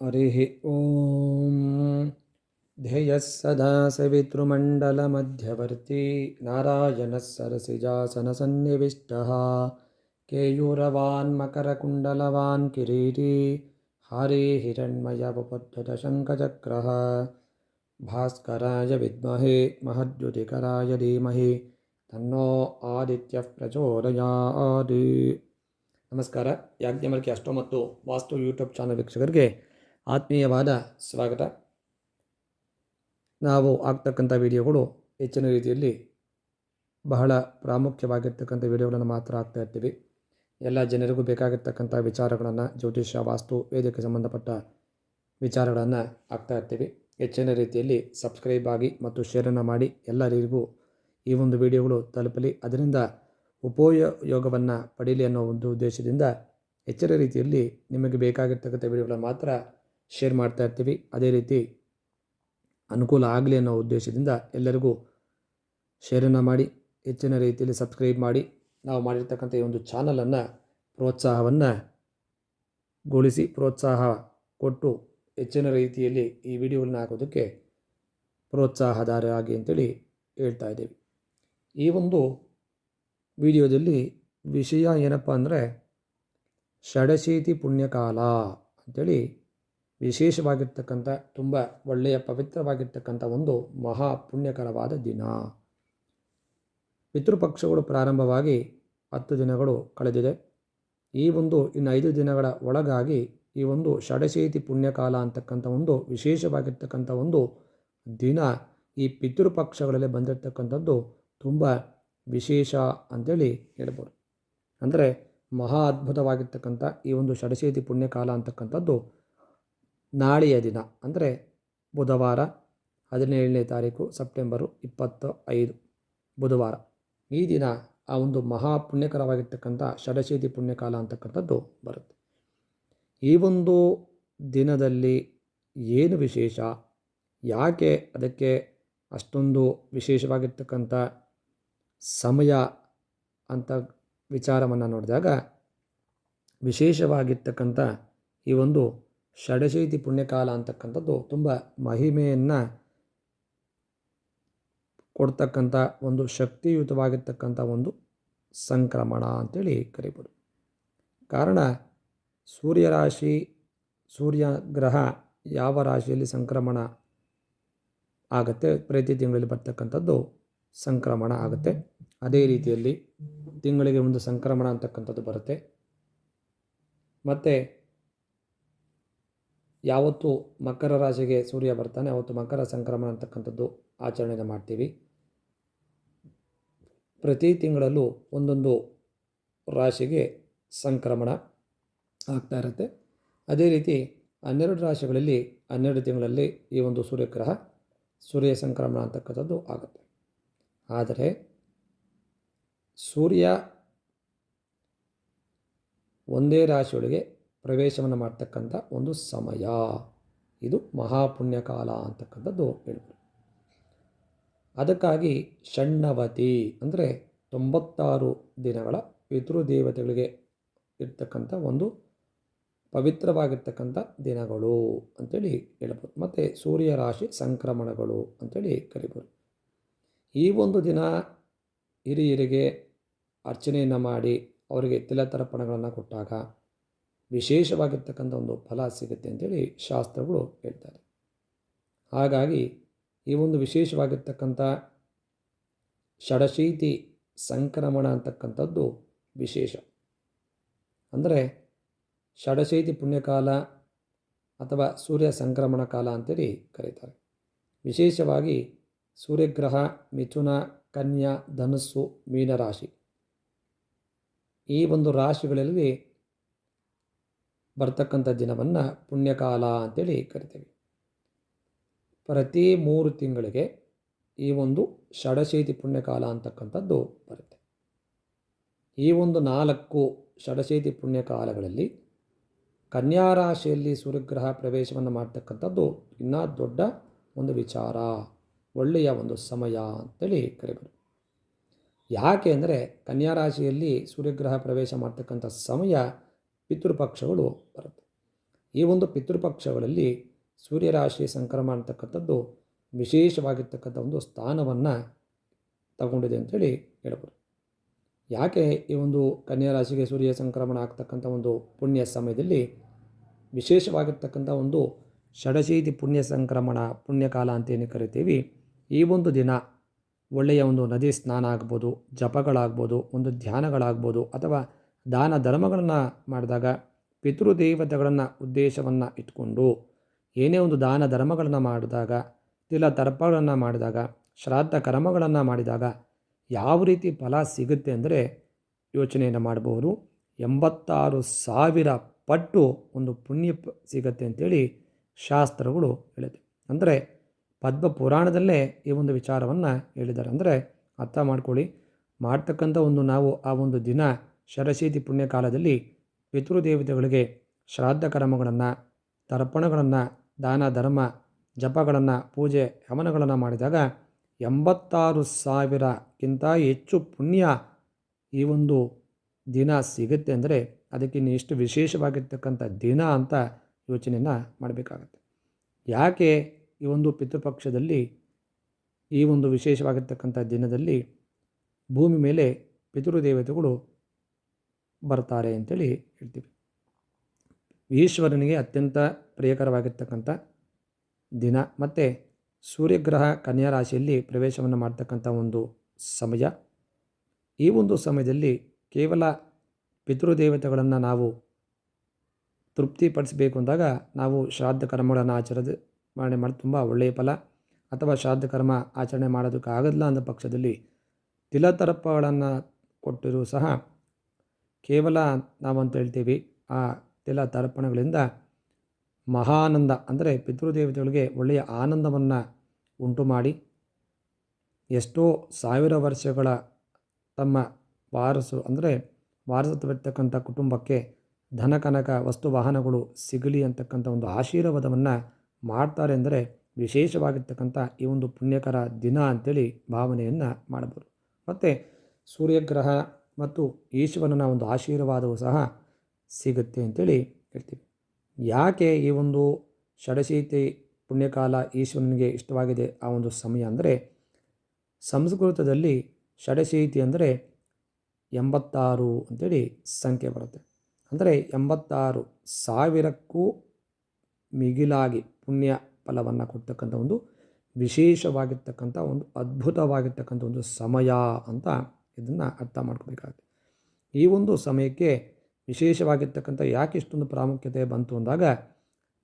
हरिः ॐ ध्येयः सदा सवितृमण्डलमध्यवर्ती नारायणः सरसिजासनसन्निविष्टः केयूरवान् मकरकुण्डलवान् किरीटी हारे हिरण्मयवपद्धतशङ्खचक्रः भास्कराय विद्महे महद्युतिकराय धीमहि ತನ್ನೋ ಆದಿತ್ಯ ಪ್ರಚೋದಯಾದಿ ನಮಸ್ಕಾರ ಯಾಜ್ಞಮಲ್ಕಿ ಅಷ್ಟೋ ಮತ್ತು ವಾಸ್ತು ಯೂಟ್ಯೂಬ್ ಚಾನಲ್ ವೀಕ್ಷಕರಿಗೆ ಆತ್ಮೀಯವಾದ ಸ್ವಾಗತ. ನಾವು ಆಗ್ತಕ್ಕಂಥ ವಿಡಿಯೋಗಳು ಹೆಚ್ಚಿನ ರೀತಿಯಲ್ಲಿ ಬಹಳ ಪ್ರಾಮುಖ್ಯವಾಗಿರ್ತಕ್ಕಂಥ ವಿಡಿಯೋಗಳನ್ನು ಮಾತ್ರ ಆಗ್ತಾ ಇರ್ತೀವಿ. ಎಲ್ಲ ಜನರಿಗೂ ಬೇಕಾಗಿರ್ತಕ್ಕಂಥ ವಿಚಾರಗಳನ್ನು ಜ್ಯೋತಿಷ್ಯ, ವಾಸ್ತು ವೇದಿಕೆ ಸಂಬಂಧಪಟ್ಟ ವಿಚಾರಗಳನ್ನು ಆಗ್ತಾ ಇರ್ತೀವಿ. ಹೆಚ್ಚಿನ ರೀತಿಯಲ್ಲಿ ಸಬ್ಸ್ಕ್ರೈಬ್ ಆಗಿ ಮತ್ತು ಶೇರನ್ನು ಮಾಡಿ ಎಲ್ಲರಿಗೂ ಈ ಒಂದು ವಿಡಿಯೋಗಳು ತಲುಪಲಿ. ಅದರಿಂದ ಉಪಯೋಗವನ್ನು ಪಡೀಲಿ ಅನ್ನೋ ಒಂದು ಉದ್ದೇಶದಿಂದ ಹೆಚ್ಚಿನ ರೀತಿಯಲ್ಲಿ ನಿಮಗೆ ಬೇಕಾಗಿರ್ತಕ್ಕಂಥ ವಿಡಿಯೋಗಳನ್ನು ಮಾತ್ರ ಶೇರ್ ಮಾಡ್ತಾ ಇರ್ತೀವಿ. ಅದೇ ರೀತಿ ಅನುಕೂಲ ಆಗಲಿ ಅನ್ನೋ ಉದ್ದೇಶದಿಂದ ಎಲ್ಲರಿಗೂ ಶೇರನ್ನು ಮಾಡಿ, ಹೆಚ್ಚಿನ ರೀತಿಯಲ್ಲಿ ಸಬ್ಸ್ಕ್ರೈಬ್ ಮಾಡಿ, ನಾವು ಮಾಡಿರ್ತಕ್ಕಂಥ ಈ ಒಂದು ಚಾನಲನ್ನು ಪ್ರೋತ್ಸಾಹವನ್ನು ಗೊಳಿಸಿ, ಪ್ರೋತ್ಸಾಹ ಕೊಟ್ಟು ಹೆಚ್ಚಿನ ರೀತಿಯಲ್ಲಿ ಈ ವಿಡಿಯೋಗಳನ್ನ ಹಾಕೋದಕ್ಕೆ ಪ್ರೋತ್ಸಾಹದಾರಿಯಾಗಿ ಅಂತೇಳಿ ಹೇಳ್ತಾ ಇದ್ದೀವಿ. ಈ ಒಂದು ವಿಡಿಯೋದಲ್ಲಿ ವಿಷಯ ಏನಪ್ಪ ಅಂದರೆ ಷಡಶೀತಿ ಪುಣ್ಯಕಾಲ ಅಂಥೇಳಿ ವಿಶೇಷವಾಗಿರ್ತಕ್ಕಂಥ, ತುಂಬ ಒಳ್ಳೆಯ ಪವಿತ್ರವಾಗಿರ್ತಕ್ಕಂಥ ಒಂದು ಮಹಾ ಪುಣ್ಯಕರವಾದ ದಿನ. ಪಿತೃಪಕ್ಷಗಳು ಪ್ರಾರಂಭವಾಗಿ ಹತ್ತು ದಿನಗಳು ಕಳೆದಿದೆ. ಈ ಒಂದು ಇನ್ನು ಐದು ದಿನಗಳ ಒಳಗಾಗಿ ಈ ಒಂದು ಷಡಶೀತಿ ಪುಣ್ಯಕಾಲ ಅಂತಕ್ಕಂಥ ಒಂದು ವಿಶೇಷವಾಗಿರ್ತಕ್ಕಂಥ ಒಂದು ದಿನ ಈ ಪಿತೃಪಕ್ಷಗಳಲ್ಲಿ ಬಂದಿರತಕ್ಕಂಥದ್ದು ತುಂಬ ವಿಶೇಷ ಅಂತೇಳಿ ಹೇಳ್ಬೋದು. ಅಂದರೆ ಮಹಾ ಅದ್ಭುತವಾಗಿರ್ತಕ್ಕಂಥ ಈ ಒಂದು ಷಡಶೀತಿ ಪುಣ್ಯಕಾಲ ಅಂತಕ್ಕಂಥದ್ದು ನಾಳೆಯ ದಿನ, ಅಂದರೆ ಬುಧವಾರ ಹದಿನೇಳನೇ ತಾರೀಕು ಸೆಪ್ಟೆಂಬರು ಇಪ್ಪತ್ತು ಐದು ಬುಧವಾರ. ಈ ದಿನ ಆ ಒಂದು ಮಹಾ ಪುಣ್ಯಕರವಾಗಿರ್ತಕ್ಕಂಥ ಷಡಶೀತಿ ಪುಣ್ಯಕಾಲ ಅಂತಕ್ಕಂಥದ್ದು ಬರುತ್ತೆ. ಈ ಒಂದು ದಿನದಲ್ಲಿ ಏನು ವಿಶೇಷ? ಯಾಕೆ ಅದಕ್ಕೆ ಅಷ್ಟೊಂದು ವಿಶೇಷವಾಗಿರ್ತಕ್ಕಂಥ ಸಮಯ ಅಂತ ವಿಚಾರವನ್ನು ನೋಡಿದಾಗ, ವಿಶೇಷವಾಗಿರ್ತಕ್ಕಂಥ ಈ ಒಂದು ಷಡಶೈತಿ ಪುಣ್ಯಕಾಲ ಅಂತಕ್ಕಂಥದ್ದು ತುಂಬ ಮಹಿಮೆಯನ್ನು ಕೊಡ್ತಕ್ಕಂಥ ಒಂದು ಶಕ್ತಿಯುತವಾಗಿರ್ತಕ್ಕಂಥ ಒಂದು ಸಂಕ್ರಮಣ ಅಂತೇಳಿ ಕರಿಬೋದು. ಕಾರಣ ಸೂರ್ಯರಾಶಿ ಸೂರ್ಯ ಗ್ರಹ ಯಾವ ರಾಶಿಯಲ್ಲಿ ಸಂಕ್ರಮಣ ಆಗುತ್ತೆ? ಪ್ರತಿ ತಿಂಗಳಲ್ಲಿ ಬರ್ತಕ್ಕಂಥದ್ದು ಸಂಕ್ರಮಣ ಆಗುತ್ತೆ. ಅದೇ ರೀತಿಯಲ್ಲಿ ತಿಂಗಳಿಗೆ ಒಂದು ಸಂಕ್ರಮಣ ಅಂತಕ್ಕಂಥದ್ದು ಬರುತ್ತೆ. ಮತ್ತು ಯಾವತ್ತು ಮಕರ ರಾಶಿಗೆ ಸೂರ್ಯ ಬರ್ತಾನೆ, ಅವತ್ತು ಮಕರ ಸಂಕ್ರಮಣ ಅಂತಕ್ಕಂಥದ್ದು ಆಚರಣೆಯನ್ನು ಮಾಡ್ತೀವಿ. ಪ್ರತಿ ತಿಂಗಳಲ್ಲೂ ಒಂದೊಂದು ರಾಶಿಗೆ ಸಂಕ್ರಮಣ ಆಗ್ತಾ ಇರುತ್ತೆ. ಅದೇ ರೀತಿ ಹನ್ನೆರಡು ರಾಶಿಗಳಲ್ಲಿ ಹನ್ನೆರಡು ತಿಂಗಳಲ್ಲಿ ಈ ಒಂದು ಸೂರ್ಯಗ್ರಹ, ಸೂರ್ಯ ಸಂಕ್ರಮಣ ಅಂತಕ್ಕಂಥದ್ದು ಆಗುತ್ತೆ. ಆದರೆ ಸೂರ್ಯ ಒಂದೇ ರಾಶಿಯೊಳಗೆ ಪ್ರವೇಶವನ್ನು ಮಾಡ್ತಕ್ಕಂಥ ಒಂದು ಸಮಯ. ಇದು ಮಹಾಪುಣ್ಯಕಾಲ ಅಂತಕ್ಕಂಥದ್ದು ಹೇಳ್ಬೋದು. ಅದಕ್ಕಾಗಿ ಷಣ್ಣವತಿ ಅಂದರೆ ತೊಂಬತ್ತಾರು ದಿನಗಳ ಪಿತೃದೇವತೆಗಳಿಗೆ ಇರ್ತಕ್ಕಂಥ ಒಂದು ಪವಿತ್ರವಾಗಿರ್ತಕ್ಕಂಥ ದಿನಗಳು ಅಂಥೇಳಿ ಹೇಳ್ಬೋದು. ಮತ್ತು ಸೂರ್ಯ ರಾಶಿ ಸಂಕ್ರಮಣಗಳು ಅಂಥೇಳಿ ಕರಿಬೋದು. ಈ ಒಂದು ದಿನ ಹಿರಿಯರಿಗೆ ಅರ್ಚನೆಯನ್ನು ಮಾಡಿ ಅವರಿಗೆ ತಿಲತರ್ಪಣಗಳನ್ನು ಕೊಟ್ಟಾಗ ವಿಶೇಷವಾಗಿರ್ತಕ್ಕಂಥ ಒಂದು ಫಲ ಸಿಗುತ್ತೆ ಅಂತೇಳಿ ಶಾಸ್ತ್ರಗಳು ಹೇಳ್ತಾರೆ. ಹಾಗಾಗಿ ಈ ಒಂದು ವಿಶೇಷವಾಗಿರ್ತಕ್ಕಂಥ ಷಡಶೀತಿ ಸಂಕ್ರಮಣ ಅಂತಕ್ಕಂಥದ್ದು ವಿಶೇಷ. ಅಂದರೆ ಷಡಶೈತಿ ಪುಣ್ಯಕಾಲ ಅಥವಾ ಸೂರ್ಯ ಸಂಕ್ರಮಣ ಕಾಲ ಅಂತೇಳಿ ಕರೀತಾರೆ. ವಿಶೇಷವಾಗಿ ಸೂರ್ಯಗ್ರಹ, ಮಿಥುನ, ಕನ್ಯಾ, ಧನಸ್ಸು, ಮೀನರಾಶಿ ಈ ಒಂದು ರಾಶಿಗಳಲ್ಲಿ ಬರ್ತಕ್ಕಂಥ ದಿನವನ್ನು ಪುಣ್ಯಕಾಲ ಅಂತೇಳಿ ಕರಿತೀವಿ. ಪ್ರತಿ ಮೂರು ತಿಂಗಳಿಗೆ ಈ ಒಂದು ಷಡಶೀತಿ ಪುಣ್ಯಕಾಲ ಅಂತಕ್ಕಂಥದ್ದು ಬರುತ್ತೆ. ಈ ಒಂದು ನಾಲ್ಕು ಷಡಶೀತಿ ಪುಣ್ಯಕಾಲಗಳಲ್ಲಿ ಕನ್ಯಾ ರಾಶಿಯಲ್ಲಿ ಸೂರ್ಯಗ್ರಹ ಪ್ರವೇಶವನ್ನು ಮಾಡ್ತಕ್ಕಂಥದ್ದು ಇನ್ನೂ ದೊಡ್ಡ ಒಂದು ವಿಚಾರ, ಒಳ್ಳೆಯ ಒಂದು ಸಮಯ ಅಂತೇಳಿ ಕರಿಬೋದು. ಯಾಕೆ ಅಂದರೆ ಕನ್ಯಾರಾಶಿಯಲ್ಲಿ ಸೂರ್ಯಗ್ರಹ ಪ್ರವೇಶ ಮಾಡ್ತಕ್ಕಂಥ ಸಮಯ ಪಿತೃಪಕ್ಷಗಳು ಬರುತ್ತೆ. ಈ ಒಂದು ಪಿತೃಪಕ್ಷಗಳಲ್ಲಿ ಸೂರ್ಯರಾಶಿ ಸಂಕ್ರಮಣ ಅಂತಕ್ಕಂಥದ್ದು ವಿಶೇಷವಾಗಿರ್ತಕ್ಕಂಥ ಒಂದು ಸ್ಥಾನವನ್ನು ತಗೊಂಡಿದೆ ಅಂಥೇಳಿ ಹೇಳ್ಬೋದು. ಯಾಕೆ ಈ ಒಂದು ಕನ್ಯಾ ರಾಶಿಗೆ ಸೂರ್ಯ ಸಂಕ್ರಮಣ ಆಗ್ತಕ್ಕಂಥ ಒಂದು ಪುಣ್ಯ ಸಮಯದಲ್ಲಿ ವಿಶೇಷವಾಗಿರ್ತಕ್ಕಂಥ ಒಂದು ಷಡಶೀತಿ ಪುಣ್ಯ ಸಂಕ್ರಮಣ, ಪುಣ್ಯಕಾಲ ಅಂತ ಏನು ಕರಿತೀವಿ, ಈ ಒಂದು ದಿನ ಒಳ್ಳೆಯ ಒಂದು ನದಿ ಸ್ನಾನ ಆಗ್ಬೋದು, ಜಪಗಳಾಗ್ಬೋದು, ಒಂದು ಧ್ಯಾನಗಳಾಗ್ಬೋದು, ಅಥವಾ ದಾನ ಧರ್ಮಗಳನ್ನು ಮಾಡಿದಾಗ ಪಿತೃದೇವತೆಗಳನ್ನು ಉದ್ದೇಶವನ್ನು ಇಟ್ಕೊಂಡು ಏನೇ ಒಂದು ದಾನ ಧರ್ಮಗಳನ್ನು ಮಾಡಿದಾಗ, ತಿಲ ತರ್ಪಗಳನ್ನು ಮಾಡಿದಾಗ, ಶ್ರಾದ್ದ ಕರ್ಮಗಳನ್ನು ಮಾಡಿದಾಗ ಯಾವ ರೀತಿ ಫಲ ಸಿಗುತ್ತೆ ಅಂದರೆ ಯೋಚನೆಯನ್ನು ಮಾಡಬಹುದು ಎಂಬತ್ತಾರು ಸಾವಿರ ಪಟ್ಟು ಒಂದು ಪುಣ್ಯ ಸಿಗುತ್ತೆ ಅಂತೇಳಿ ಶಾಸ್ತ್ರಗಳು ಹೇಳಿದೆ ಅಂದರೆ ಪದ್ಮ ಪುರಾಣದಲ್ಲೇ ಈ ಒಂದು ವಿಚಾರವನ್ನು ಹೇಳಿದ್ದಾರೆ. ಅಂದರೆ ಅರ್ಥ ಮಾಡ್ಕೊಳ್ಳಿ, ಮಾಡ್ತಕ್ಕಂಥ ಒಂದು ನಾವು ಆ ಒಂದು ದಿನ ಶರಶೀತಿ ಪುಣ್ಯಕಾಲದಲ್ಲಿ ಪಿತೃದೇವತೆಗಳಿಗೆ ಶ್ರಾದ್ದ ಕರ್ಮಗಳನ್ನು ತರ್ಪಣಗಳನ್ನು, ದಾನ, ಧರ್ಮ, ಜಪಗಳನ್ನು, ಪೂಜೆ, ಹವನಗಳನ್ನು ಮಾಡಿದಾಗ ಎಂಬತ್ತಾರು ಸಾವಿರಕ್ಕಿಂತ ಹೆಚ್ಚು ಪುಣ್ಯ ಈ ಒಂದು ದಿನ ಸಿಗುತ್ತೆ ಅಂದರೆ ಅದಕ್ಕೆ ಇನ್ನು ಎಷ್ಟು ವಿಶೇಷವಾಗಿರ್ತಕ್ಕಂಥ ದಿನ ಅಂತ ಯೋಚನೆಯನ್ನು ಮಾಡಬೇಕಾಗತ್ತೆ. ಯಾಕೆ ಈ ಒಂದು ಪಿತೃಪಕ್ಷದಲ್ಲಿ ಈ ಒಂದು ವಿಶೇಷವಾಗಿರ್ತಕ್ಕಂಥ ದಿನದಲ್ಲಿ ಭೂಮಿ ಮೇಲೆ ಪಿತೃದೇವತೆಗಳು ಬರ್ತಾರೆ ಅಂತೇಳಿ ಹೇಳ್ತೀವಿ. ಈಶ್ವರನಿಗೆ ಅತ್ಯಂತ ಪ್ರಿಯಕರವಾಗಿರ್ತಕ್ಕಂಥ ದಿನ ಮತ್ತು ಸೂರ್ಯಗ್ರಹ ಕನ್ಯಾ ರಾಶಿಯಲ್ಲಿ ಪ್ರವೇಶವನ್ನು ಮಾಡ್ತಕ್ಕಂಥ ಒಂದು ಸಮಯ. ಈ ಒಂದು ಸಮಯದಲ್ಲಿ ಕೇವಲ ಪಿತೃದೇವತೆಗಳನ್ನು ನಾವು ತೃಪ್ತಿಪಡಿಸಬೇಕು ಅಂದಾಗ ನಾವು ಶ್ರಾದ್ದ ಕರ್ಮಗಳನ್ನು ಆಚರಣೆ ಮಾಡಿ ಮಾಡಿ ತುಂಬ ಒಳ್ಳೆಯ ಫಲ. ಅಥವಾ ಶ್ರಾದ್ದ ಕರ್ಮ ಆಚರಣೆ ಮಾಡೋದಕ್ಕೆ ಆಗೋದಿಲ್ಲ ಅಂದ ಪಕ್ಷದಲ್ಲಿ ತಿಲತರ್ಪಗಳನ್ನು ಕೊಟ್ಟರೂ ಸಹ ಕೇವಲ ನಾವಂತ ಹೇಳ್ತೀವಿ, ಆ ತಿಲ ತರ್ಪಣಗಳಿಂದ ಮಹಾನಂದ ಅಂದರೆ ಪಿತೃದೇವತೆಗಳಿಗೆ ಒಳ್ಳೆಯ ಆನಂದವನ್ನು ಉಂಟು ಮಾಡಿ, ಎಷ್ಟೋ ಸಾವಿರ ವರ್ಷಗಳ ತಮ್ಮ ವಾರಸು ಅಂದರೆ ವಾರಸತ್ವಿರ್ತಕ್ಕಂಥ ಕುಟುಂಬಕ್ಕೆ ಧನ ಕನಕ, ವಸ್ತು ವಾಹನಗಳು ಸಿಗಲಿ ಅಂತಕ್ಕಂಥ ಒಂದು ಆಶೀರ್ವಾದವನ್ನು ಮಾಡ್ತಾರೆ ಅಂದರೆ ವಿಶೇಷವಾಗಿರ್ತಕ್ಕಂಥ ಈ ಒಂದು ಪುಣ್ಯಕರ ದಿನ ಅಂತೇಳಿ ಭಾವನೆಯನ್ನು ಮಾಡಬಹುದು ಮತ್ತು ಸೂರ್ಯಗ್ರಹ ಮತ್ತು ಈಶ್ವರನ ಒಂದು ಆಶೀರ್ವಾದವು ಸಹ ಸಿಗುತ್ತೆ ಅಂತೇಳಿ ಹೇಳ್ತೀವಿ. ಯಾಕೆ ಈ ಒಂದು ಷಡಶೀತಿ ಪುಣ್ಯಕಾಲ ಈಶ್ವರನಿಗೆ ಇಷ್ಟವಾಗಿದೆ? ಆ ಒಂದು ಸಮಯ ಅಂದರೆ ಸಂಸ್ಕೃತದಲ್ಲಿ ಷಡಶೀತಿ ಅಂದರೆ ಎಂಬತ್ತಾರು ಅಂತೇಳಿ ಸಂಖ್ಯೆ ಬರುತ್ತೆ. ಅಂದರೆ ಎಂಬತ್ತಾರು ಸಾವಿರಕ್ಕೂ ಮಿಗಿಲಾಗಿ ಪುಣ್ಯ ಫಲವನ್ನು ಕೊಡ್ತಕ್ಕಂಥ ಒಂದು ವಿಶೇಷವಾಗಿರ್ತಕ್ಕಂಥ ಒಂದು ಅದ್ಭುತವಾಗಿರ್ತಕ್ಕಂಥ ಒಂದು ಸಮಯ ಅಂತ ಇದನ್ನು ಅರ್ಥ ಮಾಡ್ಕೋಬೇಕಾಗುತ್ತೆ. ಈ ಒಂದು ಸಮಯಕ್ಕೆ ವಿಶೇಷವಾಗಿರ್ತಕ್ಕಂಥ ಯಾಕೆ ಇಷ್ಟೊಂದು ಪ್ರಾಮುಖ್ಯತೆ ಬಂತು ಅಂದಾಗ,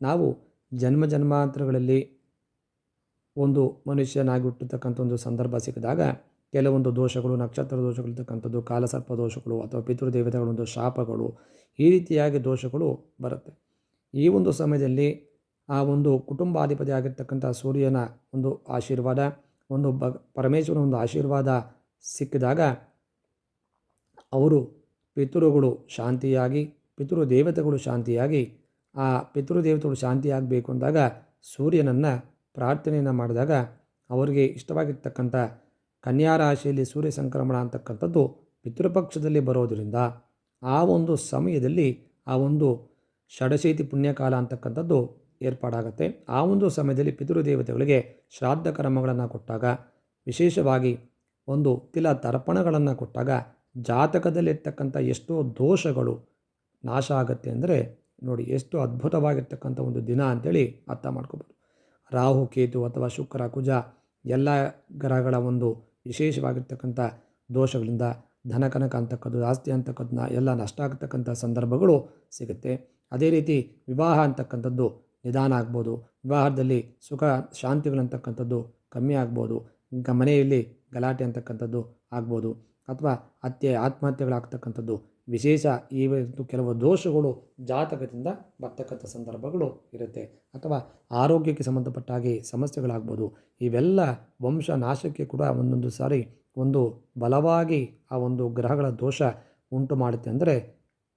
ನಾವು ಜನ್ಮ ಜನ್ಮಾಂತರಗಳಲ್ಲಿ ಒಂದು ಮನುಷ್ಯನಾಗಿ ಹುಟ್ಟಿರ್ತಕ್ಕಂಥ ಒಂದು ಸಂದರ್ಭ ಸಿಕ್ಕಿದಾಗ, ಕೆಲವೊಂದು ದೋಷಗಳು, ನಕ್ಷತ್ರ ದೋಷಗಳಿರ್ತಕ್ಕಂಥದ್ದು ಕಾಲಸರ್ಪ ದೋಷಗಳು ಅಥವಾ ಪಿತೃದೇವತೆಗಳ ಒಂದು ಶಾಪಗಳು, ಈ ರೀತಿಯಾಗಿ ದೋಷಗಳು ಬರುತ್ತೆ. ಈ ಒಂದು ಸಮಯದಲ್ಲಿ ಆ ಒಂದು ಕುಟುಂಬಾಧಿಪತಿ ಆಗಿರ್ತಕ್ಕಂಥ ಸೂರ್ಯನ ಒಂದು ಆಶೀರ್ವಾದ, ಒಂದು ಪರಮೇಶ್ವರನ ಒಂದು ಆಶೀರ್ವಾದ ಸಿಕ್ಕಿದಾಗ ಅವರು ಪಿತೃಗಳು ಶಾಂತಿಯಾಗಿ, ಪಿತೃದೇವತೆಗಳು ಶಾಂತಿಯಾಗಿ, ಆ ಪಿತೃದೇವತೆಗಳು ಶಾಂತಿಯಾಗಬೇಕು ಅಂದಾಗ ಸೂರ್ಯನನ್ನು ಪ್ರಾರ್ಥನೆಯನ್ನು ಮಾಡಿದಾಗ ಅವರಿಗೆ ಇಷ್ಟವಾಗಿರ್ತಕ್ಕಂಥ ಕನ್ಯಾ ರಾಶಿಯಲ್ಲಿ ಸೂರ್ಯ ಸಂಕ್ರಮಣ ಅಂತಕ್ಕಂಥದ್ದು ಪಿತೃಪಕ್ಷದಲ್ಲಿ ಬರೋದರಿಂದ ಆ ಒಂದು ಸಮಯದಲ್ಲಿ ಆ ಒಂದು ಷಡಶೀತಿ ಪುಣ್ಯಕಾಲ ಅಂತಕ್ಕಂಥದ್ದು ಏರ್ಪಾಡಾಗುತ್ತೆ. ಆ ಒಂದು ಸಮಯದಲ್ಲಿ ಪಿತೃದೇವತೆಗಳಿಗೆ ಶ್ರಾದ್ದ ಕರ್ಮಗಳನ್ನು ಕೊಟ್ಟಾಗ ವಿಶೇಷವಾಗಿ ಒಂದು ತಿಲ ತರ್ಪಣಗಳನ್ನು ಕೊಟ್ಟಾಗ ಜಾತಕದಲ್ಲಿರ್ತಕ್ಕಂಥ ಎಷ್ಟೋ ದೋಷಗಳು ನಾಶ ಆಗುತ್ತೆ ಅಂದರೆ ನೋಡಿ ಎಷ್ಟು ಅದ್ಭುತವಾಗಿರ್ತಕ್ಕಂಥ ಒಂದು ದಿನ ಅಂತೇಳಿ ಅರ್ಥ ಮಾಡ್ಕೋಬೋದು. ರಾಹು, ಕೇತು ಅಥವಾ ಶುಕ್ರ, ಕುಜ ಎಲ್ಲ ಗ್ರಹಗಳ ಒಂದು ವಿಶೇಷವಾಗಿರ್ತಕ್ಕಂಥ ದೋಷಗಳಿಂದ ಧನಕನಕ ಅಂತಕ್ಕದ್ದು, ಆಸ್ತಿ ಅಂತಕ್ಕದ್ದನ್ನ ಎಲ್ಲ ನಷ್ಟ ಆಗ್ತಕ್ಕಂಥ ಸಂದರ್ಭಗಳು ಸಿಗುತ್ತೆ. ಅದೇ ರೀತಿ ವಿವಾಹ ಅಂತಕ್ಕಂಥದ್ದು ನಿಧಾನ ಆಗ್ಬೋದು. ವಿವಾಹದಲ್ಲಿ ಸುಖ, ಶಾಂತಿಗಳಂತಕ್ಕಂಥದ್ದು ಕಮ್ಮಿ ಆಗ್ಬೋದು. ಗ ಮನೆಯಲ್ಲಿ ಗಲಾಟೆ ಅಂತಕ್ಕಂಥದ್ದು ಆಗ್ಬೋದು ಅಥವಾ ಹತ್ಯೆ, ಆತ್ಮಹತ್ಯೆಗಳಾಗ್ತಕ್ಕಂಥದ್ದು. ವಿಶೇಷ ಈ ಕೆಲವು ದೋಷಗಳು ಜಾತಕದಿಂದ ಬರ್ತಕ್ಕಂಥ ಸಂದರ್ಭಗಳು ಇರುತ್ತೆ. ಅಥವಾ ಆರೋಗ್ಯಕ್ಕೆ ಸಂಬಂಧಪಟ್ಟ ಹಾಗೆ ಸಮಸ್ಯೆಗಳಾಗ್ಬೋದು. ಇವೆಲ್ಲ ವಂಶ ನಾಶಕ್ಕೆ ಕೂಡ ಒಂದೊಂದು ಸಾರಿ ಒಂದು ಬಲವಾಗಿ ಆ ಒಂದು ಗ್ರಹಗಳ ದೋಷ ಉಂಟು ಮಾಡುತ್ತೆ ಅಂದರೆ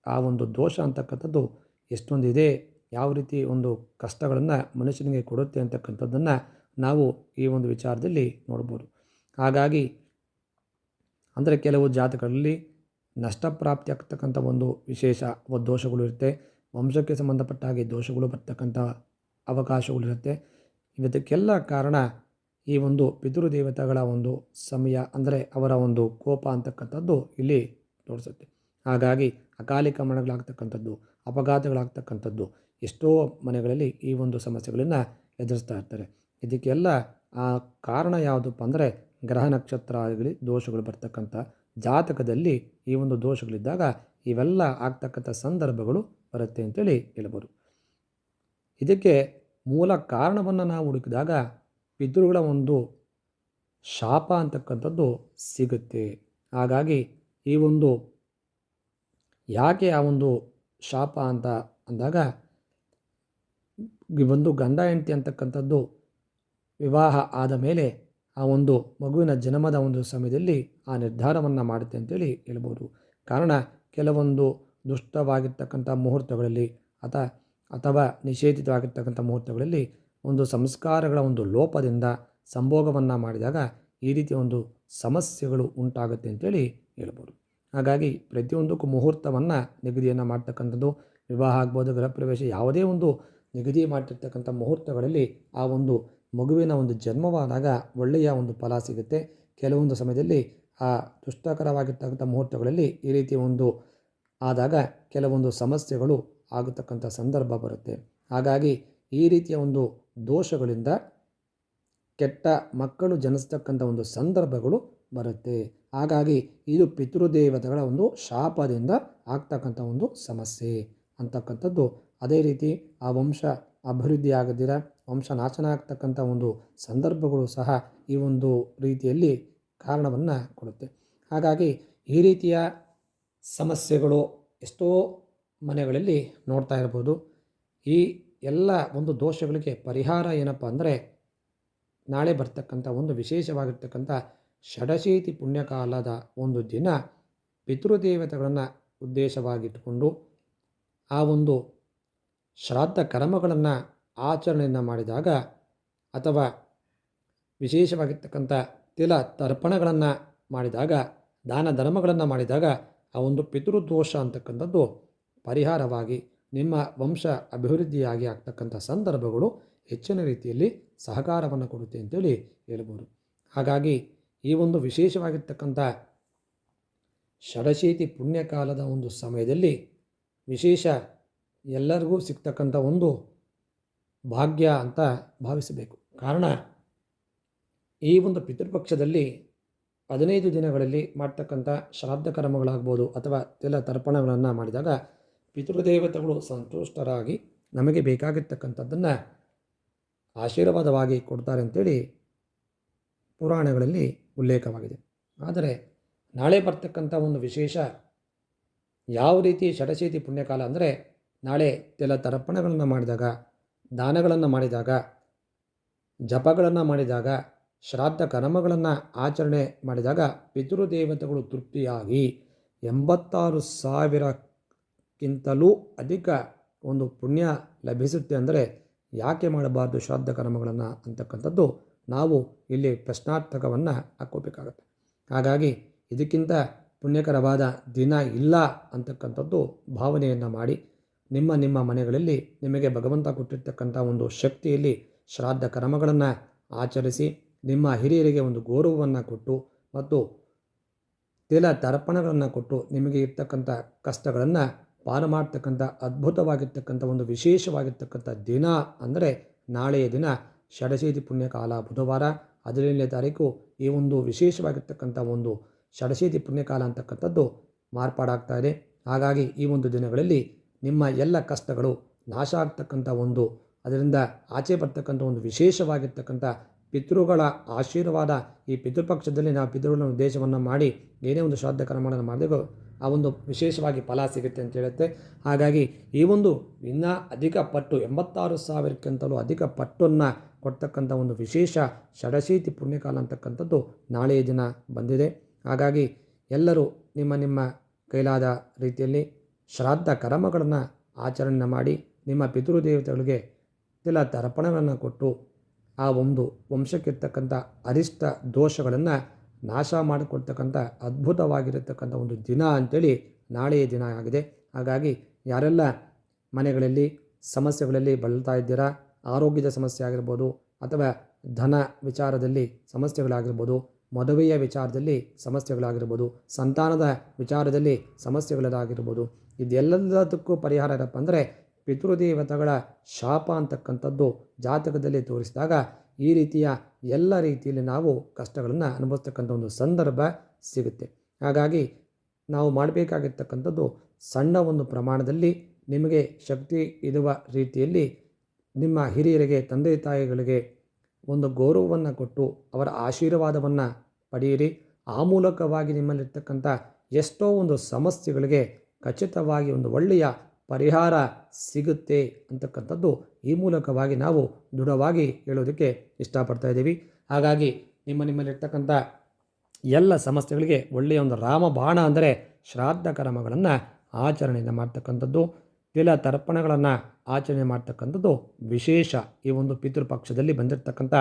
ಆ ಒಂದು ದೋಷ ಅಂತಕ್ಕಂಥದ್ದು ಎಷ್ಟೊಂದಿದೆ, ಯಾವ ರೀತಿ ಒಂದು ಕಷ್ಟಗಳನ್ನು ಮನುಷ್ಯನಿಗೆ ಕೊಡುತ್ತೆ ಅಂತಕ್ಕಂಥದ್ದನ್ನು ನಾವು ಈ ಒಂದು ವಿಚಾರದಲ್ಲಿ ನೋಡ್ಬೋದು. ಹಾಗಾಗಿ ಅಂದರೆ ಕೆಲವು ಜಾತಕಗಳಲ್ಲಿ ನಷ್ಟಪ್ರಾಪ್ತಿ ಆಗ್ತಕ್ಕಂಥ ಒಂದು ವಿಶೇಷ ದೋಷಗಳು ಇರುತ್ತೆ. ವಂಶಕ್ಕೆ ಸಂಬಂಧಪಟ್ಟ ಹಾಗೆ ದೋಷಗಳು ಬರ್ತಕ್ಕಂಥ ಅವಕಾಶಗಳಿರುತ್ತೆ ಇದಕ್ಕೆಲ್ಲ ಕಾರಣ ಈ ಒಂದು ಪಿತೃದೇವತೆಗಳ ಒಂದು ಸಮಯ ಅಂದರೆ ಅವರ ಒಂದು ಕೋಪ ಅಂತಕ್ಕಂಥದ್ದು ಇಲ್ಲಿ ತೋರಿಸುತ್ತೆ. ಹಾಗಾಗಿ ಅಕಾಲಿಕ ಮರಣಗಳಾಗ್ತಕ್ಕಂಥದ್ದು ಅಪಘಾತಗಳಾಗ್ತಕ್ಕಂಥದ್ದು ಎಷ್ಟೋ ಮನೆಗಳಲ್ಲಿ ಈ ಒಂದು ಸಮಸ್ಯೆಗಳನ್ನು ಎದುರಿಸ್ತಾ ಇರ್ತಾರೆ. ಇದಕ್ಕೆಲ್ಲ ಆ ಕಾರಣ ಯಾವುದಪ್ಪ ಅಂದರೆ ಗ್ರಹ ನಕ್ಷತ್ರ ಆಗಲಿ ದೋಷಗಳು ಬರ್ತಕ್ಕಂಥ ಜಾತಕದಲ್ಲಿ ಈ ಒಂದು ದೋಷಗಳಿದ್ದಾಗ ಇವೆಲ್ಲ ಆಗ್ತಕ್ಕಂಥ ಸಂದರ್ಭಗಳು ಬರುತ್ತೆ ಅಂತೇಳಿ ಹೇಳ್ಬೋದು. ಇದಕ್ಕೆ ಮೂಲ ಕಾರಣವನ್ನು ನಾವು ಹುಡುಕಿದಾಗ ಪಿತೃಗಳ ಒಂದು ಶಾಪ ಅಂತಕ್ಕಂಥದ್ದು ಸಿಗುತ್ತೆ. ಹಾಗಾಗಿ ಈ ಒಂದು ಯಾಕೆ ಆ ಒಂದು ಶಾಪ ಅಂತ ಅಂದಾಗ ಈ ಒಂದು ಗಂಡ ಹೆಂಡತಿ ಅಂತಕ್ಕಂಥದ್ದು ವಿವಾಹ ಆದ ಮೇಲೆ ಆ ಒಂದು ಮಗುವಿನ ಜನ್ಮದ ಒಂದು ಸಮಯದಲ್ಲಿ ಆ ನಿರ್ಧಾರವನ್ನು ಮಾಡುತ್ತೆ ಅಂತೇಳಿ ಹೇಳ್ಬೋದು. ಕಾರಣ ಕೆಲವೊಂದು ದುಷ್ಟವಾಗಿರ್ತಕ್ಕಂಥ ಮುಹೂರ್ತಗಳಲ್ಲಿ ಅಥ ಅಥವಾ ನಿಷೇಧಿತವಾಗಿರ್ತಕ್ಕಂಥ ಮುಹೂರ್ತಗಳಲ್ಲಿ ಒಂದು ಸಂಸ್ಕಾರಗಳ ಒಂದು ಲೋಪದಿಂದ ಸಂಭೋಗವನ್ನು ಮಾಡಿದಾಗ ಈ ರೀತಿಯ ಒಂದು ಸಮಸ್ಯೆಗಳು ಉಂಟಾಗುತ್ತೆ ಅಂತೇಳಿ ಹೇಳ್ಬೋದು. ಹಾಗಾಗಿ ಪ್ರತಿಯೊಂದಕ್ಕೂ ಮುಹೂರ್ತವನ್ನು ನಿಗದಿಯನ್ನು ಮಾಡ್ತಕ್ಕಂಥದ್ದು, ವಿವಾಹ ಆಗ್ಬೋದು ಗೃಹ ಪ್ರವೇಶ ಯಾವುದೇ ಒಂದು ನಿಗದಿ ಮಾಡಿರ್ತಕ್ಕಂಥ ಮುಹೂರ್ತಗಳಲ್ಲಿ ಆ ಒಂದು ಮಗುವಿನ ಒಂದು ಜನ್ಮವಾದಾಗ ಒಳ್ಳೆಯ ಒಂದು ಫಲ ಸಿಗುತ್ತೆ. ಕೆಲವೊಂದು ಸಮಯದಲ್ಲಿ ಆ ದುಷ್ಟಕರವಾಗಿರ್ತಕ್ಕಂಥ ಮುಹೂರ್ತಗಳಲ್ಲಿ ಈ ರೀತಿ ಒಂದು ಆದಾಗ ಕೆಲವೊಂದು ಸಮಸ್ಯೆಗಳು ಆಗತಕ್ಕಂಥ ಸಂದರ್ಭ ಬರುತ್ತೆ. ಹಾಗಾಗಿ ಈ ರೀತಿಯ ಒಂದು ದೋಷಗಳಿಂದ ಕೆಟ್ಟ ಮಕ್ಕಳು ಜನಿಸ್ತಕ್ಕಂಥ ಒಂದು ಸಂದರ್ಭಗಳು ಬರುತ್ತೆ. ಹಾಗಾಗಿ ಇದು ಪಿತೃದೇವತೆಗಳ ಒಂದು ಶಾಪದಿಂದ ಆಗ್ತಕ್ಕಂಥ ಒಂದು ಸಮಸ್ಯೆ ಅಂತಕ್ಕಂಥದ್ದು. ಅದೇ ರೀತಿ ಆ ವಂಶ ಅಭಿವೃದ್ಧಿ ಆಗದಿರ ವಂಶ ನಾಶನ ಆಗ್ತಕ್ಕಂಥ ಒಂದು ಸಂದರ್ಭಗಳು ಸಹ ಈ ಒಂದು ರೀತಿಯಲ್ಲಿ ಕಾರಣವನ್ನು ಕೊಡುತ್ತೆ. ಹಾಗಾಗಿ ಈ ರೀತಿಯ ಸಮಸ್ಯೆಗಳು ಎಷ್ಟೋ ಮನೆಗಳಲ್ಲಿ ನೋಡ್ತಾ ಇರ್ಬೋದು. ಈ ಎಲ್ಲ ಒಂದು ದೋಷಗಳಿಗೆ ಪರಿಹಾರ ಏನಪ್ಪ ಅಂದರೆ ನಾಳೆ ಬರ್ತಕ್ಕಂಥ ಒಂದು ವಿಶೇಷವಾಗಿರ್ತಕ್ಕಂಥ ಷಡಶೀತಿ ಪುಣ್ಯಕಾಲದ ಒಂದು ದಿನ ಪಿತೃದೇವತೆಗಳನ್ನು ಉದ್ದೇಶವಾಗಿಟ್ಟುಕೊಂಡು ಆ ಒಂದು ಶ್ರಾದ್ದ ಕರ್ಮಗಳನ್ನು ಆಚರಣೆಯನ್ನು ಮಾಡಿದಾಗ ಅಥವಾ ವಿಶೇಷವಾಗಿರ್ತಕ್ಕಂಥ ತಿಲ ತರ್ಪಣಗಳನ್ನು ಮಾಡಿದಾಗ, ದಾನ ಧರ್ಮಗಳನ್ನು ಮಾಡಿದಾಗ ಆ ಒಂದು ಪಿತೃದೋಷ ಅಂತಕ್ಕಂಥದ್ದು ಪರಿಹಾರವಾಗಿ ನಿಮ್ಮ ವಂಶ ಅಭಿವೃದ್ಧಿಯಾಗಿ ಆಗ್ತಕ್ಕಂಥ ಸಂದರ್ಭಗಳು ಹೆಚ್ಚಿನ ರೀತಿಯಲ್ಲಿ ಸಹಕಾರವನ್ನು ಕೊಡುತ್ತೆ ಅಂತೇಳಿ ಹೇಳ್ಬೋದು. ಹಾಗಾಗಿ ಈ ಒಂದು ವಿಶೇಷವಾಗಿರ್ತಕ್ಕಂಥ ಷಡಶೀತಿ ಪುಣ್ಯಕಾಲದ ಒಂದು ಸಮಯದಲ್ಲಿ ವಿಶೇಷ ಎಲ್ಲರಿಗೂ ಸಿಗ್ತಕ್ಕಂಥ ಒಂದು ಭಾಗ್ಯ ಅಂತ ಭಾವಿಸಬೇಕು. ಕಾರಣ, ಈ ಒಂದು ಪಿತೃಪಕ್ಷದಲ್ಲಿ ಹದಿನೈದು ದಿನಗಳಲ್ಲಿ ಮಾಡ್ತಕ್ಕಂಥ ಶ್ರಾದ್ದ ಕರ್ಮಗಳಾಗ್ಬೋದು ಅಥವಾ ತಿಲ ತರ್ಪಣಗಳನ್ನು ಮಾಡಿದಾಗ ಪಿತೃದೇವತೆಗಳು ಸಂತುಷ್ಟರಾಗಿ ನಮಗೆ ಬೇಕಾಗಿರ್ತಕ್ಕಂಥದ್ದನ್ನು ಆಶೀರ್ವಾದವಾಗಿ ಕೊಡ್ತಾರೆ ಅಂತೇಳಿ ಪುರಾಣಗಳಲ್ಲಿ ಉಲ್ಲೇಖವಾಗಿದೆ. ಆದರೆ, ನಾಳೆ ಬರ್ತಕ್ಕಂಥ ಒಂದು ವಿಶೇಷ ಯಾವ ರೀತಿ ಷಡಶೀತಿ ಪುಣ್ಯಕಾಲ ಅಂದರೆ ನಾಳೆ ತೆಲ ತರ್ಪಣಗಳನ್ನು ಮಾಡಿದಾಗ ದಾನಗಳನ್ನು ಮಾಡಿದಾಗ, ಜಪಗಳನ್ನು ಮಾಡಿದಾಗ, ಶ್ರಾದ್ದ ಕರ್ಮಗಳನ್ನು ಆಚರಣೆ ಮಾಡಿದಾಗ ಪಿತೃದೇವತೆಗಳು ತೃಪ್ತಿಯಾಗಿ ಎಂಬತ್ತಾರು ಸಾವಿರಕ್ಕಿಂತಲೂ ಅಧಿಕ ಒಂದು ಪುಣ್ಯ ಲಭಿಸುತ್ತೆ ಅಂದರೆ ಯಾಕೆ ಮಾಡಬಾರ್ದು ಶ್ರಾದ್ದ ಕರ್ಮಗಳನ್ನು ಅಂತಕ್ಕಂಥದ್ದು ನಾವು ಇಲ್ಲಿ ಪ್ರಶ್ನಾರ್ಥಕವನ್ನು ಹಾಕೋಬೇಕಾಗುತ್ತೆ ಹಾಗಾಗಿ ಇದಕ್ಕಿಂತ ಪುಣ್ಯಕರವಾದ ದಿನ ಇಲ್ಲ ಅಂತಕ್ಕಂಥದ್ದು ಭಾವನೆಯನ್ನು ಮಾಡಿ ನಿಮ್ಮ ನಿಮ್ಮ ಮನೆಗಳಲ್ಲಿ ನಿಮಗೆ ಭಗವಂತ ಕೊಟ್ಟಿರ್ತಕ್ಕಂಥ ಒಂದು ಶಕ್ತಿಯಲ್ಲಿ ಶ್ರಾದ್ದ ಕರ್ಮಗಳನ್ನು ಆಚರಿಸಿ ನಿಮ್ಮ ಹಿರಿಯರಿಗೆ ಒಂದು ಗೌರವವನ್ನು ಕೊಟ್ಟು ಮತ್ತು ತಿಲ ತರ್ಪಣಗಳನ್ನು ಕೊಟ್ಟು ನಿಮಗೆ ಇರ್ತಕ್ಕಂಥ ಕಷ್ಟಗಳನ್ನು ಪಾರು ಮಾಡ್ತಕ್ಕಂಥ ಅದ್ಭುತವಾಗಿರ್ತಕ್ಕಂಥ ಒಂದು ವಿಶೇಷವಾಗಿರ್ತಕ್ಕಂಥ ದಿನ ಅಂದರೆ ನಾಳೆಯ ದಿನ ಷಡಶೀತಿ ಪುಣ್ಯಕಾಲ ಬುಧವಾರ ಹದಿನೇಳನೇ ತಾರೀಕು ಈ ಒಂದು ವಿಶೇಷವಾಗಿರ್ತಕ್ಕಂಥ ಒಂದು ಷಡಶೀತಿ ಪುಣ್ಯಕಾಲ ಅಂತಕ್ಕಂಥದ್ದು ಮಾರ್ಪಾಡಾಗ್ತಾ ಇದೆ. ಹಾಗಾಗಿ ಈ ಒಂದು ದಿನಗಳಲ್ಲಿ ನಿಮ್ಮ ಎಲ್ಲ ಕಷ್ಟಗಳು ನಾಶ ಆಗ್ತಕ್ಕಂಥ ಒಂದು, ಅದರಿಂದ ಆಚೆ ಬರ್ತಕ್ಕಂಥ ಒಂದು ವಿಶೇಷವಾಗಿರ್ತಕ್ಕಂಥ ಪಿತೃಗಳ ಆಶೀರ್ವಾದ ಈ ಪಿತೃಪಕ್ಷದಲ್ಲಿ ನಾವು ಪಿತೃಗಳ ಉದ್ದೇಶವನ್ನು ಮಾಡಿ ಏನೇ ಒಂದು ಶ್ರಾದ್ದ ಕರ್ಮಗಳನ್ನು ಮಾಡಿದೆವೋ ಆ ಒಂದು ವಿಶೇಷವಾಗಿ ಫಲ ಸಿಗುತ್ತೆ ಅಂತ ಹೇಳುತ್ತೆ. ಹಾಗಾಗಿ ಈ ಒಂದು ಇನ್ನೂ ಅಧಿಕ ಪಟ್ಟು, ಎಂಬತ್ತಾರು ಸಾವಿರಕ್ಕಿಂತಲೂ ಅಧಿಕ ಪಟ್ಟನ್ನು ಕೊಡ್ತಕ್ಕಂಥ ಒಂದು ವಿಶೇಷ ಷಡಶೀತಿ ಪುಣ್ಯಕಾಲ ಅಂತಕ್ಕಂಥದ್ದು ನಾಳೆಯ ದಿನ ಬಂದಿದೆ. ಹಾಗಾಗಿ ಎಲ್ಲರೂ ನಿಮ್ಮ ನಿಮ್ಮ ಕೈಲಾದ ರೀತಿಯಲ್ಲಿ ಶ್ರಾದ್ದ ಕರ್ಮಗಳನ್ನು ಆಚರಣೆ ಮಾಡಿ ನಿಮ್ಮ ಪಿತೃದೇವತೆಗಳಿಗೆ ತಿಲ ತರ್ಪಣಗಳನ್ನು ಕೊಟ್ಟು ಆ ಒಂದು ವಂಶಕ್ಕಿರ್ತಕ್ಕಂಥ ಅರಿಷ್ಟ ದೋಷಗಳನ್ನು ನಾಶ ಮಾಡಿಕೊಡ್ತಕ್ಕಂಥ ಅದ್ಭುತವಾಗಿರತಕ್ಕಂಥ ಒಂದು ದಿನ ಅಂಥೇಳಿ ನಾಳೆಯ ದಿನ ಆಗಿದೆ. ಹಾಗಾಗಿ ಯಾರೆಲ್ಲ ಮನೆಗಳಲ್ಲಿ ಸಮಸ್ಯೆಗಳಲ್ಲಿ ಬಳಲ್ತಾ ಇದ್ದೀರಾ, ಆರೋಗ್ಯದ ಸಮಸ್ಯೆ ಆಗಿರ್ಬೋದು ಅಥವಾ ಧನ ವಿಚಾರದಲ್ಲಿ ಸಮಸ್ಯೆಗಳಾಗಿರ್ಬೋದು, ಮದುವೆಯ ವಿಚಾರದಲ್ಲಿ ಸಮಸ್ಯೆಗಳಾಗಿರ್ಬೋದು, ಸಂತಾನದ ವಿಚಾರದಲ್ಲಿ ಸಮಸ್ಯೆಗಳಾಗಿರ್ಬೋದು ಇದೆಲ್ಲದಕ್ಕೂ ಪರಿಹಾರ ಏನಪ್ಪ ಅಂದರೆ ಪಿತೃದೇವತೆಗಳ ಶಾಪ ಅಂತಕ್ಕಂಥದ್ದು ಜಾತಕದಲ್ಲಿ ತೋರಿಸಿದಾಗ ಈ ರೀತಿಯ ಎಲ್ಲ ರೀತಿಯಲ್ಲಿ ನಾವು ಕಷ್ಟಗಳನ್ನು ಅನುಭವಿಸ್ತಕ್ಕಂಥ ಒಂದು ಸಂದರ್ಭ ಸಿಗುತ್ತೆ. ಹಾಗಾಗಿ ನಾವು ಮಾಡಬೇಕಾಗಿರ್ತಕ್ಕಂಥದ್ದು ಸಣ್ಣ ಒಂದು ಪ್ರಮಾಣದಲ್ಲಿ ನಿಮಗೆ ಶಕ್ತಿ ಇರುವ ರೀತಿಯಲ್ಲಿ ನಿಮ್ಮ ಹಿರಿಯರಿಗೆ, ತಂದೆ ತಾಯಿಗಳಿಗೆ ಒಂದು ಗೌರವವನ್ನು ಕೊಟ್ಟು ಅವರ ಆಶೀರ್ವಾದವನ್ನು ಪಡೆಯಿರಿ. ಆ ಮೂಲಕವಾಗಿ ನಿಮ್ಮಲ್ಲಿರ್ತಕ್ಕಂಥ ಎಷ್ಟೋ ಒಂದು ಸಮಸ್ಯೆಗಳಿಗೆ ಖಚಿತವಾಗಿ ಒಂದು ಒಳ್ಳೆಯ ಪರಿಹಾರ ಸಿಗುತ್ತೆ ಅಂತಕ್ಕಂಥದ್ದು ಈ ಮೂಲಕವಾಗಿ ನಾವು ದೃಢವಾಗಿ ಹೇಳೋದಕ್ಕೆ ಇಷ್ಟಪಡ್ತಾ ಇದ್ದೀವಿ. ಹಾಗಾಗಿ ನಿಮ್ಮ ನಿಮ್ಮಲ್ಲಿರ್ತಕ್ಕಂಥ ಎಲ್ಲ ಸಮಸ್ಯೆಗಳಿಗೆ ಒಳ್ಳೆಯ ಒಂದು ರಾಮಬಾಣ ಅಂದರೆ ಶ್ರಾದ್ದ ಕರ್ಮಗಳನ್ನು ಆಚರಣೆಯನ್ನು ಮಾಡ್ತಕ್ಕಂಥದ್ದು, ತಿಲ ತರ್ಪಣಗಳನ್ನು ಆಚರಣೆ ಮಾಡ್ತಕ್ಕಂಥದ್ದು ವಿಶೇಷ ಈ ಒಂದು ಪಿತೃಪಕ್ಷದಲ್ಲಿ ಬಂದಿರತಕ್ಕಂಥ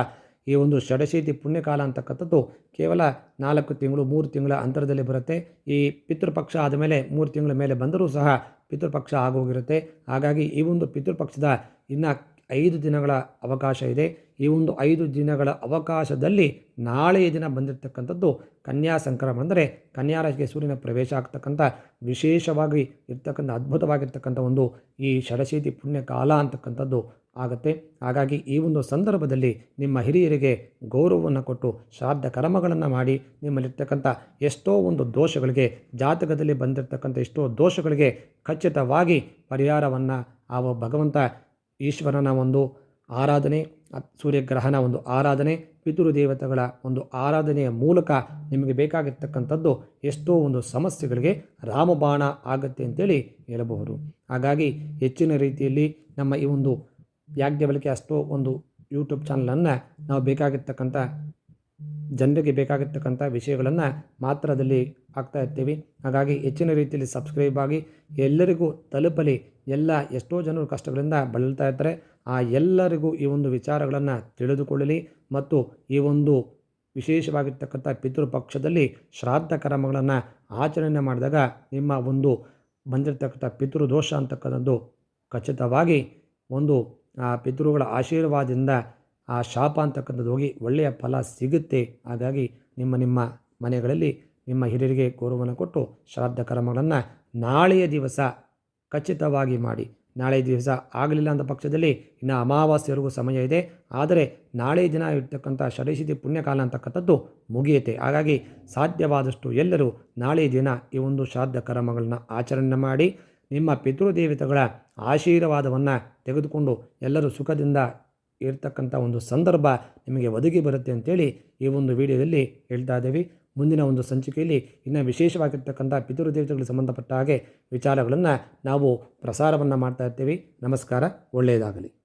ಈ ಒಂದು ಷಡಶೀತಿ ಪುಣ್ಯಕಾಲ ಅಂತಕ್ಕಂಥದ್ದು ಕೇವಲ ನಾಲ್ಕು ತಿಂಗಳು, ಮೂರು ತಿಂಗಳ ಅಂತರದಲ್ಲಿ ಬರುತ್ತೆ. ಈ ಪಿತೃಪಕ್ಷ ಆದಮೇಲೆ ಮೂರು ತಿಂಗಳ ಮೇಲೆ ಬಂದರೂ ಸಹ ಪಿತೃಪಕ್ಷ ಆಗೋಗಿರುತ್ತೆ. ಹಾಗಾಗಿ ಈ ಒಂದು ಪಿತೃಪಕ್ಷದ ಇನ್ನು ಐದು ದಿನಗಳ ಅವಕಾಶ ಇದೆ. ಈ ಒಂದು ಐದು ದಿನಗಳ ಅವಕಾಶದಲ್ಲಿ ನಾಳೆಯ ದಿನ ಬಂದಿರತಕ್ಕಂಥದ್ದು ಕನ್ಯಾ ಸಂಕ್ರಮ ಅಂದರೆ ಕನ್ಯಾ ರಾಶಿಗೆ ಸೂರ್ಯನ ಪ್ರವೇಶ ಆಗ್ತಕ್ಕಂಥ ವಿಶೇಷವಾಗಿ ಇರ್ತಕ್ಕಂಥ ಅದ್ಭುತವಾಗಿರ್ತಕ್ಕಂಥ ಒಂದು ಈ ಷಡಶೀತಿ ಪುಣ್ಯ ಕಾಲ ಅಂತಕ್ಕಂಥದ್ದು ಆಗುತ್ತೆ. ಹಾಗಾಗಿ ಈ ಒಂದು ಸಂದರ್ಭದಲ್ಲಿ ನಿಮ್ಮ ಹಿರಿಯರಿಗೆ ಗೌರವವನ್ನು ಕೊಟ್ಟು ಶ್ರಾದ್ದ ಕರ್ಮಗಳನ್ನು ಮಾಡಿ ನಿಮ್ಮಲ್ಲಿರ್ತಕ್ಕಂಥ ಎಷ್ಟೋ ಒಂದು ದೋಷಗಳಿಗೆ, ಜಾತಕದಲ್ಲಿ ಬಂದಿರತಕ್ಕಂಥ ಎಷ್ಟೋ ದೋಷಗಳಿಗೆ ಖಚಿತವಾಗಿ ಪರಿಹಾರವನ್ನು ಆ ಭಗವಂತ ಈಶ್ವರನ ಒಂದು ಆರಾಧನೆ ಸೂರ್ಯಗ್ರಹಣ ಒಂದು ಆರಾಧನೆ, ಪಿತೃದೇವತೆಗಳ ಒಂದು ಆರಾಧನೆಯ ಮೂಲಕ ನಿಮಗೆ ಬೇಕಾಗಿರ್ತಕ್ಕಂಥದ್ದು ಎಷ್ಟೋ ಒಂದು ಸಮಸ್ಯೆಗಳಿಗೆ ರಾಮಬಾಣ ಆಗುತ್ತೆ ಅಂತೇಳಿ ಹೇಳಬಹುದು. ಹಾಗಾಗಿ ಹೆಚ್ಚಿನ ರೀತಿಯಲ್ಲಿ ನಮ್ಮ ಈ ಒಂದು ಯಾಜ್ಞವಲ್ಕೆ ಅಷ್ಟೋ ಒಂದು ಯೂಟ್ಯೂಬ್ ಚಾನಲನ್ನು ನಾವು ಬೇಕಾಗಿರ್ತಕ್ಕಂಥ ಜನರಿಗೆ ಬೇಕಾಗಿರ್ತಕ್ಕಂಥ ವಿಷಯಗಳನ್ನು ಮಾತ್ರದಲ್ಲಿ ಹಾಕ್ತಾ ಇರ್ತೀವಿ. ಹಾಗಾಗಿ ಹೆಚ್ಚಿನ ರೀತಿಯಲ್ಲಿ ಸಬ್ಸ್ಕ್ರೈಬ್ ಆಗಿ ಎಲ್ಲರಿಗೂ ತಲುಪಲಿ. ಎಲ್ಲ ಎಷ್ಟೋ ಜನರು ಕಷ್ಟಗಳಿಂದ ಬಳಲ್ತಾ ಇರ್ತಾರೆ. ಆ ಎಲ್ಲರಿಗೂ ಈ ಒಂದು ವಿಚಾರಗಳನ್ನು ತಿಳಿದುಕೊಳ್ಳಲಿ ಮತ್ತು ಈ ಒಂದು ವಿಶೇಷವಾಗಿರ್ತಕ್ಕಂಥ ಪಿತೃಪಕ್ಷದಲ್ಲಿ ಶ್ರಾದ್ದ ಕರ್ಮಗಳನ್ನು ಆಚರಣೆ ಮಾಡಿದಾಗ ನಿಮ್ಮ ಒಂದು ಬಂದಿರತಕ್ಕಂಥ ಪಿತೃದೋಷ ಅಂತಕ್ಕಂಥದ್ದು ಖಚಿತವಾಗಿ ಒಂದು ಪಿತೃಗಳ ಆಶೀರ್ವಾದದಿಂದ ಆ ಶಾಪ ಅಂತಕ್ಕಂಥದ್ದು ಹೋಗಿ ಒಳ್ಳೆಯ ಫಲ ಸಿಗುತ್ತೆ. ಹಾಗಾಗಿ ನಿಮ್ಮ ನಿಮ್ಮ ಮನೆಗಳಲ್ಲಿ ನಿಮ್ಮ ಹಿರಿಯರಿಗೆ ಗೌರವವನ್ನು ಕೊಟ್ಟು ಶ್ರಾದ್ದ ಕರ್ಮಗಳನ್ನು ನಾಳೆಯ ದಿವಸ ಖಚಿತವಾಗಿ ಮಾಡಿ. ನಾಳೆ ದಿವಸ ಆಗಲಿಲ್ಲ ಅಂತ ಪಕ್ಷದಲ್ಲಿ ಇನ್ನು ಅಮಾವಾಸ್ಯವರೆಗೂ ಸಮಯ ಇದೆ. ಆದರೆ ನಾಳೆ ದಿನ ಇರ್ತಕ್ಕಂಥ ಷಡಶಿತಿ ಪುಣ್ಯಕಾಲ ಅಂತಕ್ಕಂಥದ್ದು ಮುಗಿಯುತ್ತೆ. ಹಾಗಾಗಿ ಸಾಧ್ಯವಾದಷ್ಟು ಎಲ್ಲರೂ ನಾಳೆ ದಿನ ಈ ಒಂದು ಶ್ರಾದ್ದ ಕರ್ಮಗಳನ್ನು ಆಚರಣೆ ಮಾಡಿ ನಿಮ್ಮ ಪಿತೃದೇವತೆಗಳ ಆಶೀರ್ವಾದವನ್ನು ತೆಗೆದುಕೊಂಡು ಎಲ್ಲರೂ ಸುಖದಿಂದ ಇರ್ತಕ್ಕಂಥ ಒಂದು ಸಂದರ್ಭ ನಿಮಗೆ ಒದಗಿ ಬರುತ್ತೆ ಅಂತೇಳಿ ಈ ಒಂದು ವಿಡಿಯೋದಲ್ಲಿ ಹೇಳ್ತಾ ಇದ್ದೀವಿ. ಮುಂದಿನ ಒಂದು ಸಂಚಿಕೆಯಲ್ಲಿ ಇನ್ನು ವಿಶೇಷವಾಗಿರ್ತಕ್ಕಂಥ ಪಿತೃದೇವತೆಗಳಿಗೆ ಸಂಬಂಧಪಟ್ಟ ಹಾಗೆ ವಿಚಾರಗಳನ್ನು ನಾವು ಪ್ರಸಾರವನ್ನು ಮಾಡ್ತಾ ಇರ್ತೀವಿ. ನಮಸ್ಕಾರ, ಒಳ್ಳೆಯದಾಗಲಿ.